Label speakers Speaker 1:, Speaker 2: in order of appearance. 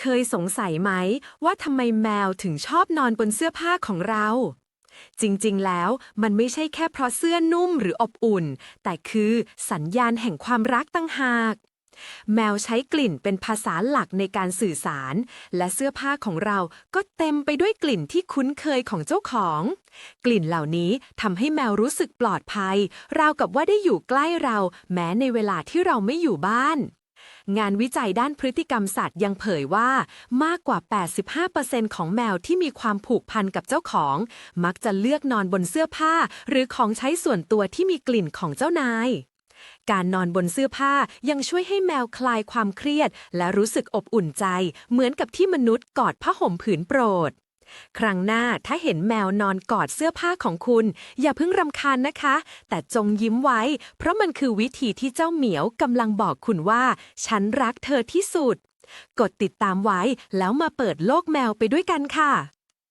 Speaker 1: เคยสงสัยไหม ว่าทำไมแมวถึงชอบนอนบนเสื้อผ้าของเรา จริงๆ แล้วมันไม่ใช่แค่เพราะเสื้อนุ่มหรืออบอุ่น แต่คือสัญญาณแห่งความรักตั้งหาก แมวใช้กลิ่นเป็นภาษาหลักในการสื่อสาร และเสื้อผ้าของเราก็เต็มไปด้วยกลิ่นที่คุ้นเคยของเจ้าของ กลิ่นเหล่านี้ทำให้แมวรู้สึกปลอดภัย ราวกับว่าได้อยู่ใกล้เรา แม้ในเวลาที่เราไม่อยู่บ้าน งานวิจัยด้านพฤติกรรมสัตว์ยังเผยว่ามากกว่า 85%ของแมวที่มีความผูกพันกับเจ้าของ มักจะเลือกนอนบนเสื้อผ้า หรือของใช้ส่วนตัวที่มีกลิ่นของเจ้านาย การนอนบนเสื้อผ้ายังช่วยให้แมวคลายความเครียด และรู้สึกอบอุ่นใจ เหมือนกับที่มนุษย์กอดผ้าห่มผืนโปรด ครั้งหน้าถ้าเห็นแมวนอนกอดเสื้อผ้าของคุณ อย่าเพิ่งรำคาญนะคะ แต่จงยิ้มไว้ เพราะมันคือวิธีที่เจ้าเหมียวกำลังบอกคุณว่า ฉันรักเธอที่สุด กดติดตามไว้แล้วมาเปิดโลกแมวไปด้วยกันค่ะ